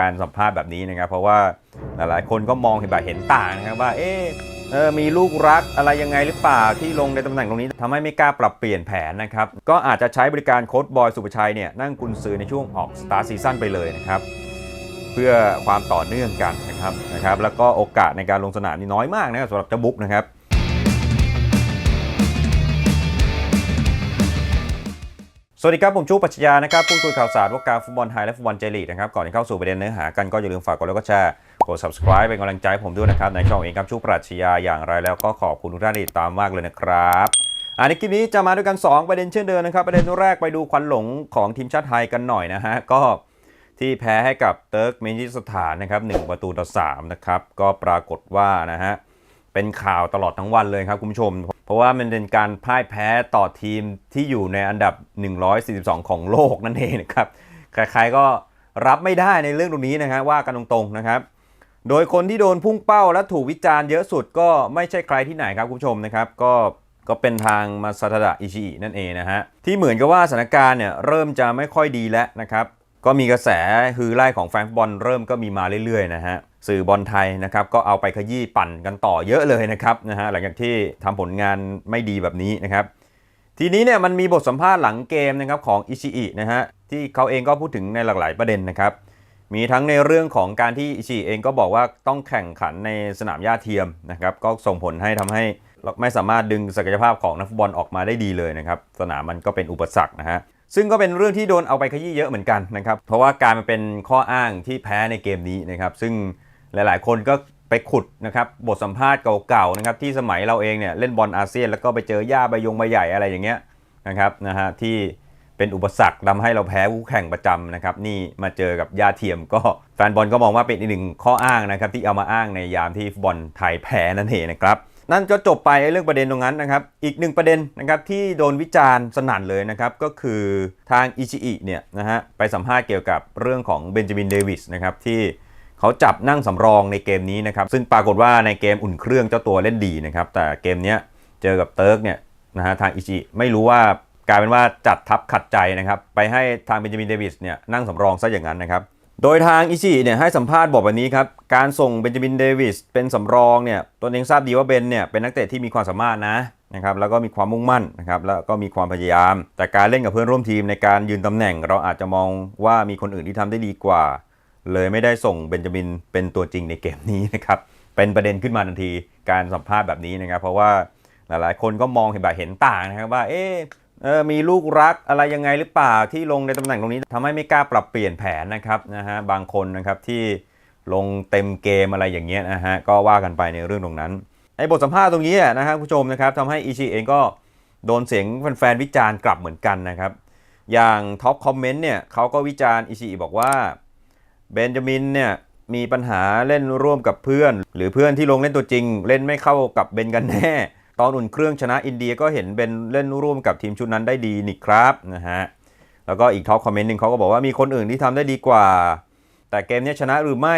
การสัมภาษณ์แบบนี้นะครับ เพราะว่าหลายๆคนก็มองเห็นแบบเห็นต่างนะครับว่าเอ๊ะเออมีลูกรักอะไรยังไงหรือเปล่าที่ลงในตำแหน่งตรงนี้ทำให้ไม่กล้าปรับเปลี่ยนแผนนะครับ ก็อาจจะใช้บริการโค้ชบอยสุภชัยเนี่ยนั่งกุนซือในช่วงออกสตาร์ซีซั่นไปเลยนะครับเพื่อความต่อเนื่องกันนะครับนะครับ แล้วก็โอกาสในการลงสนามนี่น้อยมากนะครับสำหรับเจ้าบุ๊กนะครับ สวัสดีครับ ผมชูปัชญานะครับพูดคุยข่าวสารวงการฟุตบอลไทยและฟุตบอลเจลีกนะครับก่อนที่เข้าสู่ประเด็นเนื้อหากันก็อย่าลืมฝากกดไลค์กดแชร์กด subscribe เป็นกำลังใจผมด้วยนะครับในช่องเองครับชูปัชญาอย่างไรแล้วก็ขอบคุณทุกท่านที่ติดตามมากเลยนะครับอ่าในคลิปนี้จะมาด้วยกัน 2 ประเด็นเช่นเดิมนะครับ ประเด็นแรกไปดูควันหลงของทีมชาติไทยกันหน่อยนะฮะก็ที่แพ้ให้กับเติร์กเมนิสถานนะครับ1ประตูต่อ3นะครับก็ปรากฏว่านะฮะ เป็นข่าวตลอดทั้งวันเลยครับคุณผู้ชม เพราะว่ามันเป็นการพ่ายแพ้ต่อทีมที่อยู่ในอันดับ 142 ของโลกนั่นเองนะครับใครๆก็รับไม่ได้ในเรื่องตรงนี้นะฮะว่ากันตรงๆนะครับโดยคนที่โดนพุ่งเป้าและถูกวิจารณ์เยอะสุดก็ไม่ใช่ใครที่ไหนครับคุณผู้ชมนะครับ ก็ก็เป็นทางมาซาตาดะอิชิอินั่นเองนะฮะที่เหมือนกับว่าสถานการณ์เนี่ยเริ่มจะไม่ค่อยดีแล้วนะครับ ก็มีกระแสฮือไล่ของแฟนบอลเริ่มก็มีมาเรื่อยๆนะฮะสื่อบอลไทยนะครับก็เอาไปขยี้ปั่นกันต่อเยอะเลยนะครับนะฮะหลังจากที่ทำผลงานไม่ดีแบบนี้นะครับ ทีนี้เนี่ยมันมีบทสัมภาษณ์หลังเกมนะครับของอิชิอินะฮะที่เขาเองก็พูดถึงในหลากหลายประเด็นนะครับมีทั้งในเรื่องของการที่อิชิอิเองก็บอกว่าต้องแข่งขันในสนามหญ้าเทียมนะครับก็ส่งผลให้ทำให้ไม่สามารถดึงศักยภาพของนักฟุตบอลออกมาได้ดีเลยนะครับสนามมันก็เป็นอุปสรรคนะฮะ ซึ่งก็เป็นเรื่องที่โดนเอาไปขยี้เยอะเหมือนกันนะครับ เพราะว่าการมันเป็นข้ออ้างที่แพ้ในเกมนี้นะครับ ซึ่งหลายๆ คนก็ไปขุดนะครับบทสัมภาษณ์เก่าๆนะครับที่สมัยเราเองเนี่ยเล่นบอลอาเซียน แล้วก็ไปเจอย่าใบยงใบใหญ่อะไรอย่างเงี้ยนะครับนะฮะที่เป็นอุปสรรคทำให้เราแพ้คู่แข่งประจำนะครับนี่มาเจอกับยาเทียมก็แฟนบอลก็มองว่าเป็นอีกหนึ่งข้ออ้างนะครับที่เอามาอ้างในยามที่ฟุตบอลไทยแพ้นั่นเองนะครับ นั่นก็จบไปเรื่องประเด็นตรงนั้นนะครับ อีกหนึ่งประเด็นนะครับที่โดนวิจารณ์สนั่นเลยนะครับก็คือทางอิชิอิเนี่ยนะฮะไปสัมภาษณ์เกี่ยวกับเรื่องของเบนจามินเดวิสนะครับที่เขาจับนั่งสำรองในเกมนี้นะครับซึ่งปรากฏว่าในเกมอุ่นเครื่องเจ้าตัวเล่นดีนะครับแต่เกมนี้เจอกับเติร์กเนี่ยนะฮะทางอิชิไม่รู้ว่ากลายเป็นว่าจัดทับขัดใจนะครับไปให้ทางเบนจามินเดวิสเนี่ยนั่งสำรองซะอย่างนั้นนะครับ โดยทางอิชิเนี่ยให้สัมภาษณ์บอกแบบนี้ครับ การส่งเบนจามินเดวิสเป็นสำรองเนี่ยตนเองทราบดีว่าเบนเนี่ยเป็นนักเตะที่มีความสามารถนะนะครับแล้วก็มีความมุ่งมั่นนะครับแล้วก็มีความพยายาม แต่การเล่นกับเพื่อนร่วมทีมในการยืนตำแหน่ง เราอาจจะมองว่ามีคนอื่นที่ทำได้ดีกว่า เลยไม่ได้ส่งเบนจามินเป็นตัวจริงในเกมนี้นะครับเป็นประเด็นขึ้นมาทันทีการสัมภาษณ์แบบนี้นะครับ เพราะว่าหลายๆ คนก็มองเห็นแบบเห็นต่างนะครับว่าเอ๊ะ เออมีลูกรักอะไรยังไงหรือเปล่าที่ลงในตำแหน่งตรงนี้ทำให้ไม่กล้าปรับเปลี่ยนแผนนะครับนะฮะบางคนนะครับที่ลงเต็มเกมอะไรอย่างเงี้ยนะฮะก็ว่ากันไปในเรื่องตรงนั้นไอ้บทสัมภาษณ์ตรงนี้นะฮะผู้ชมนะครับทำให้อิชิเองก็โดนเสียงแฟนๆวิจารณ์กลับเหมือนกันนะครับอย่างท็อปคอมเมนต์เนี่ยเขาก็วิจารณ์อิชิบอกว่าเบนจามินเนี่ยมีปัญหาเล่นร่วมกับเพื่อน หรือเพื่อนที่ลงเล่นตัวจริง เล่นไม่เข้ากับเบนกันแน่ ตอนอุ่นเครื่องชนะอินเดียก็เห็นเป็นเล่นร่วมกับทีมชุดนั้นได้ดีนี่ครับนะฮะแล้วก็อีกท็อปคอมเมนต์หนึ่งเขาก็บอกว่ามีคนอื่นที่ทำได้ดีกว่า แต่เกมนี้ชนะหรือไม่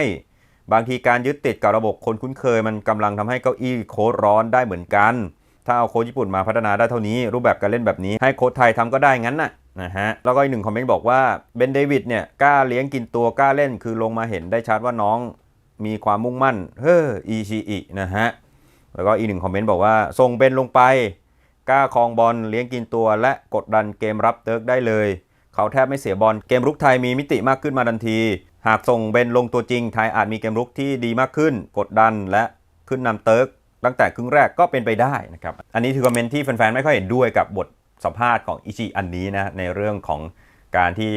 บางทีการยึดติดกับระบบคนคุ้นเคย มันกำลังทำให้เก้าอี้โค้ดร้อนได้เหมือนกัน ถ้าเอาโค้ชญี่ปุ่นมาพัฒนาได้เท่านี้ รูปแบบการเล่นแบบนี้ให้โค้ชไทยทำก็ได้งั้นน่ะนะฮะแล้วก็อีกหนึ่งคอมเมนต์บอกว่าเบนเดวิดเนี่ยกล้าเลี้ยงกินตัวกล้าเล่นคือลงมาเห็นได้ชัดว่าน้องมีความมุ่งมั่นเฮ้ออีชีอินะฮะ แล้วก็อีกหนึ่งคอมเมนต์บอกว่าส่งเบนลงไป กล้าคองบอลเลี้ยงกินตัว และกดดันเกมรับเติร์กได้เลย เขาแทบไม่เสียบอลเกมรุกไทยมีมิติมากขึ้นมาทันที หากส่งเบนลงตัวจริงไทยอาจมีเกมรุกที่ดีมากขึ้น กดดันและขึ้นนำเติร์กตั้งแต่ครึ่งแรกก็เป็นไปได้นะครับอันนี้คือคอมเมนต์ที่แฟนๆไม่ค่อยเห็นด้วยกับบทสัมภาษณ์ของอิชิอันนี้นะในเรื่องของการที่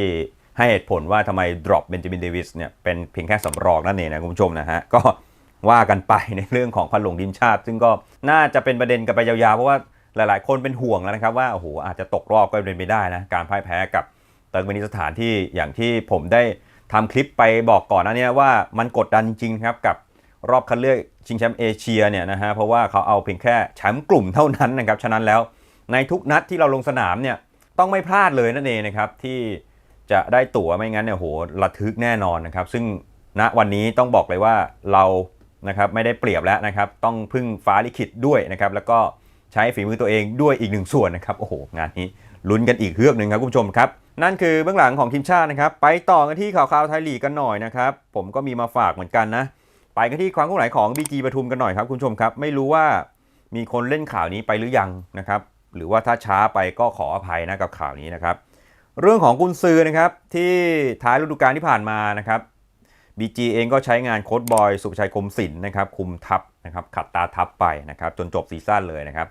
ให้เหตุผลว่าทำไมดรอปเบนจามินเดวิสเนี่ยเป็นเพียงแค่สำรองนั่นเองนะคุณผู้ชมนะฮะก็ ว่ากันไปในเรื่องของควันหลงทีมชาติ ซึ่งก็น่าจะเป็นประเด็นกันไปยาวๆ เพราะว่าหลายๆ คนเป็นห่วงแล้วนะครับว่าโอ้โหอาจจะตกรอบก็เป็นไปได้นะการพ่ายแพ้กับเติร์กเมนิสถานที่อย่างที่ผมได้ทำคลิปไปบอกก่อนหนะเนี่ยว่ามันกดดันจริงๆครับกับรอบคัดเลือกชิงแชมป์เอเชียเนี่ยนะฮะเพราะว่าเขาเอาเพียงแค่แชมป์กลุ่มเท่านั้นนะครับฉะนั้นแล้วในทุกนัดที่เราลงสนามเนี่ยต้องไม่พลาดเลยนั่นเองนะครับที่จะได้ตั๋วไม่งั้นเนี่ยโหระทึกแน่นอนนะครับซึ่งณวันนี้ต้องบอกเลยว่าเรา นะครับไม่ได้เปรียบแล้วนะครับต้องพึ่งฟ้าลิขิตด้วยนะครับแล้วก็ใช้ฝีมือตัวเองด้วยอีกหนึ่งส่วนนะครับโอ้โหงานนี้ลุ้นกันอีกเฮือกหนึ่งครับคุณผู้ชมครับนั่นคือเบื้องหลังของทีมชาตินะครับไปต่อกันที่ข่าวๆไทยลีกกันหน่อยนะครับผมก็มีมาฝากเหมือนกันนะไปกันที่ความเคลื่อนไหวของ BG ปทุมกันหน่อยครับคุณผู้ชมครับไม่รู้ว่ามีคนเล่นข่าวนี้ไปหรือยังนะครับหรือว่าถ้าช้าไปก็ขออภัยนะกับข่าวนี้นะครับเรื่องของกุนซือนะครับที่ท้ายฤดูกาลที่ผ่านมานะครับ BG เองก็ใช้งานโค้ดบอยสุภชัยคมศิลป์นะครับคุมทัพนะครับขัดตาทัพไปนะครับจนจบซีซั่นเลยนะครับ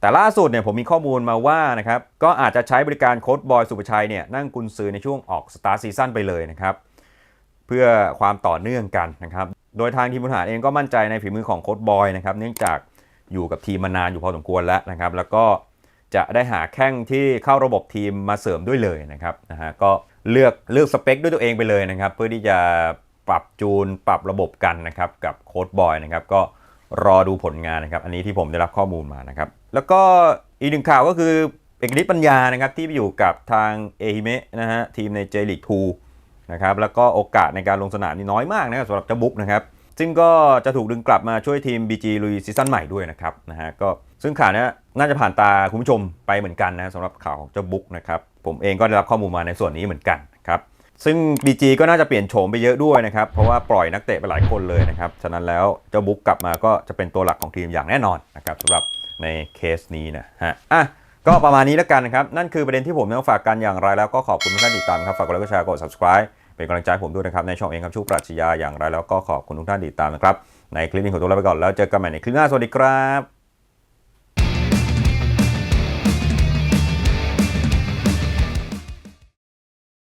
แต่ล่าสุดเนี่ยผมมีข้อมูลมาว่านะครับก็อาจจะใช้บริการโค้ดบอยสุภชัยเนี่ยนั่งกุนซือในช่วงออกสตาร์ซีซั่นไปเลยนะครับเพื่อความต่อเนื่องกันนะครับโดยทางทีมบริหารเองก็มั่นใจในฝีมือของโค้ดบอยนะครับเนื่องจากอยู่กับทีมมานานอยู่พอสมควรแล้วนะครับแล้วก็จะได้หาแข้งที่เข้าระบบทีมมาเสริมด้วยเลยนะครับนะฮะก็เลือกเลือกสเปคด้วยตัวเองไปเลยนะครับ เพื่อที่จะ ปรับจูนปรับระบบกันนะครับกับโค้ดบอยนะครับก็รอดูผลงานนะครับ อันนี้ที่ผมได้รับข้อมูลมานะครับ แล้วก็อีกหนึ่งข่าวก็คือเอกฤทธิ์ปัญญานะครับที่ไปอยู่กับทางเอฮิเมะนะฮะทีมในเจลิก2นะครับแล้วก็โอกาสในการลงสนามนี่น้อยมากนะครับสำหรับเจ้าบุ๊กนะครับซึ่งก็จะถูกดึงกลับมาช่วยทีม BG ลุยซีซั่นใหม่ด้วยนะครับนะฮะก็ซึ่งข่าวนี้น่าจะผ่านตาคุณผู้ชมไปเหมือนกันนะสำหรับข่าวของเจ้าบุ๊กนะครับผมเองก็ได้รับข้อมูลมาในส่วนนี้เหมือนกัน ซึ่ง BG ก็น่าจะเปลี่ยนโฉมไปเยอะด้วยนะครับ เพราะว่าปล่อยนักเตะไปหลายคนเลยนะครับ ฉะนั้นแล้วเจ้าบุ๊กกลับมาก็จะเป็นตัวหลักของทีมอย่างแน่นอนนะครับสำหรับในเคสนี้นะฮะอะก็ประมาณนี้แล้วกันนะครับ นั่นคือประเด็นที่ผมต้องฝากกันอย่างไรแล้วก็ขอบคุณทุกท่านติดตามครับ ฝากกดไลค์กดแชร์กด subscribe เป็นกำลังใจผมด้วยนะครับ ในช่องเองครับชูปรัชญาอย่างไรแล้วก็ขอบคุณทุกท่านติดตามนะครับ ในคลิปนี้ขอตัวลาไปก่อนแล้วเจอกันใหม่ในคลิปหน้าสวัสดีครับ